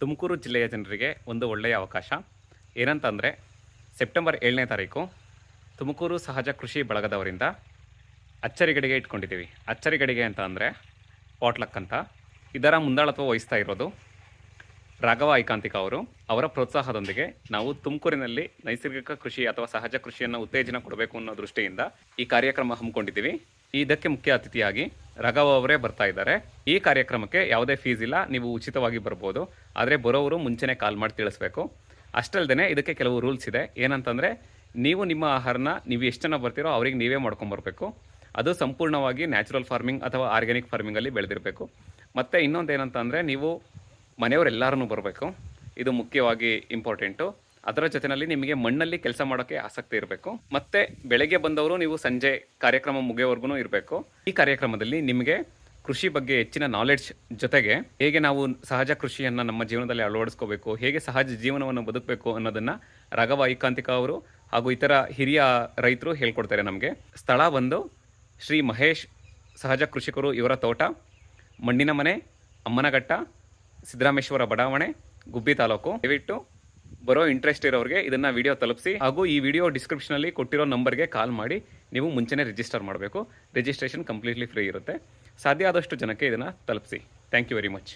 ತುಮಕೂರು ಜಿಲ್ಲೆಯ ಜನರಿಗೆ ಒಂದು ಒಳ್ಳೆಯ ಅವಕಾಶ. ಏನಂತಂದರೆ, ಸೆಪ್ಟೆಂಬರ್ ಏಳನೇ ತಾರೀಕು ತುಮಕೂರು ಸಹಜ ಕೃಷಿ ಬಳಗದವರಿಂದ ಅಚ್ಚರಿಗಡಿಗೆ ಇಟ್ಕೊಂಡಿದ್ದೀವಿ. ಅಚ್ಚರಿಗಡಿಗೆ ಅಂತ ಅಂದರೆ ಪಾಟ್ಲಕ್ ಅಂತ. ಇದರ ಮುಂದಾಳತ್ವ ವಹಿಸ್ತಾ ಇರೋದು ರಾಘವ ಐಕಾಂತಿಕ ಅವರು. ಅವರ ಪ್ರೋತ್ಸಾಹದೊಂದಿಗೆ ನಾವು ತುಮಕೂರಿನಲ್ಲಿ ನೈಸರ್ಗಿಕ ಕೃಷಿ ಅಥವಾ ಸಹಜ ಕೃಷಿಯನ್ನು ಉತ್ತೇಜನ ಕೊಡಬೇಕು ಅನ್ನೋ ದೃಷ್ಟಿಯಿಂದ ಈ ಕಾರ್ಯಕ್ರಮ ಹಮ್ಮಿಕೊಂಡಿದ್ದೀವಿ. ಇದಕ್ಕೆ ಮುಖ್ಯ ಅತಿಥಿಯಾಗಿ ರಾಘವ ಅವರೇ ಬರ್ತಾ ಇದ್ದಾರೆ. ಈ ಕಾರ್ಯಕ್ರಮಕ್ಕೆ ಯಾವುದೇ ಫೀಸ್ ಇಲ್ಲ. ನೀವು ಉಚಿತವಾಗಿ ಬರ್ಬೋದು. ಆದರೆ ಬರೋವರು ಮುಂಚೆನೇ ಕಾಲ್ ಮಾಡಿ ತಿಳಿಸ್ಬೇಕು. ಅಷ್ಟಲ್ದೇ ಇದಕ್ಕೆ ಕೆಲವು ರೂಲ್ಸ್ ಇದೆ. ಏನಂತಂದರೆ ನೀವು ನಿಮ್ಮ ಆಹಾರನ ನೀವು ಎಷ್ಟು ಜನ ಬರ್ತೀರೋ ಅವ್ರಿಗೆ ನೀವೇ ಮಾಡ್ಕೊಂಬರ್ಬೇಕು ಅದು ಸಂಪೂರ್ಣವಾಗಿ ನ್ಯಾಚುರಲ್ ಫಾರ್ಮಿಂಗ್ ಅಥವಾ ಆರ್ಗ್ಯಾನಿಕ್ ಫಾರ್ಮಿಂಗಲ್ಲಿ ಬೆಳೆದಿರಬೇಕು. ಮತ್ತು ಇನ್ನೊಂದು ಏನಂತ ಅಂದರೆ ನೀವು ಮನೆಯವರೆಲ್ಲರೂ ಬರಬೇಕು. ಇದು ಮುಖ್ಯವಾಗಿ ಇಂಪಾರ್ಟೆಂಟು ಅದರ ಜೊತೆಯಲ್ಲಿ ನಿಮಗೆ ಮಣ್ಣಲ್ಲಿ ಕೆಲಸ ಮಾಡೋಕ್ಕೆ ಆಸಕ್ತಿ ಇರಬೇಕು. ಮತ್ತೆ ಬೆಳಗ್ಗೆ ಬಂದವರು ನೀವು ಸಂಜೆ ಕಾರ್ಯಕ್ರಮ ಮುಗಿಯೋವರೆಗೂ ಇರಬೇಕು. ಈ ಕಾರ್ಯಕ್ರಮದಲ್ಲಿ ನಿಮಗೆ ಕೃಷಿ ಬಗ್ಗೆ ಹೆಚ್ಚಿನ ನಾಲೆಡ್ಜ್ ಜೊತೆಗೆ ಹೇಗೆ ನಾವು ಸಹಜ ಕೃಷಿಯನ್ನು ನಮ್ಮ ಜೀವನದಲ್ಲಿ ಅಳವಡಿಸ್ಕೋಬೇಕು, ಹೇಗೆ ಸಹಜ ಜೀವನವನ್ನು ಬದುಕಬೇಕು ಅನ್ನೋದನ್ನು ರಾಘವ ಐಕಾಂತಿಕ ಅವರು ಹಾಗೂ ಇತರ ಹಿರಿಯ ರೈತರು ಹೇಳ್ಕೊಡ್ತಾರೆ ನಮಗೆ. ಸ್ಥಳ ಬಂದು ಶ್ರೀ ಮಹೇಶ್ ಸಹಜ ಕೃಷಿಕರು ಇವರ ತೋಟ, ಮಣ್ಣಿನ ಮನೆ, ಅಮ್ಮನಘಟ್ಟ, ಸಿದ್ದರಾಮೇಶ್ವರ ಬಡಾವಣೆ, ಗುಬ್ಬಿ ತಾಲೂಕು. ದಯವಿಟ್ಟು ಬರೋ ಇಂಟ್ರೆಸ್ಟ್ ಇರೋರಿಗೆ ಇದನ್ನ ವಿಡಿಯೋ ತಲುಪಿಸಿ ಹಾಗೂ ಈ ವಿಡಿಯೋ ಡಿಸ್ಕ್ರಿಪ್ಷನ್ ಅಲ್ಲಿ ಕೊಟ್ಟಿರೋ ನಂಬರ್ಗೆ ಕಾಲ್ ಮಾಡಿ. ನೀವು ಮುಂಚೆನೇ ರಿಜಿಸ್ಟರ್ ಮಾಡಬೇಕು. ರಿಜಿಸ್ಟ್ರೇಷನ್ ಕಂಪ್ಲೀಟ್ಲಿ ಫ್ರೀ ಇರುತ್ತೆ. ಸಾಧ್ಯ ಆದಷ್ಟು ಜನಕ್ಕೆ ಇದನ್ನ ತಲುಪಿಸಿ. Thank you very much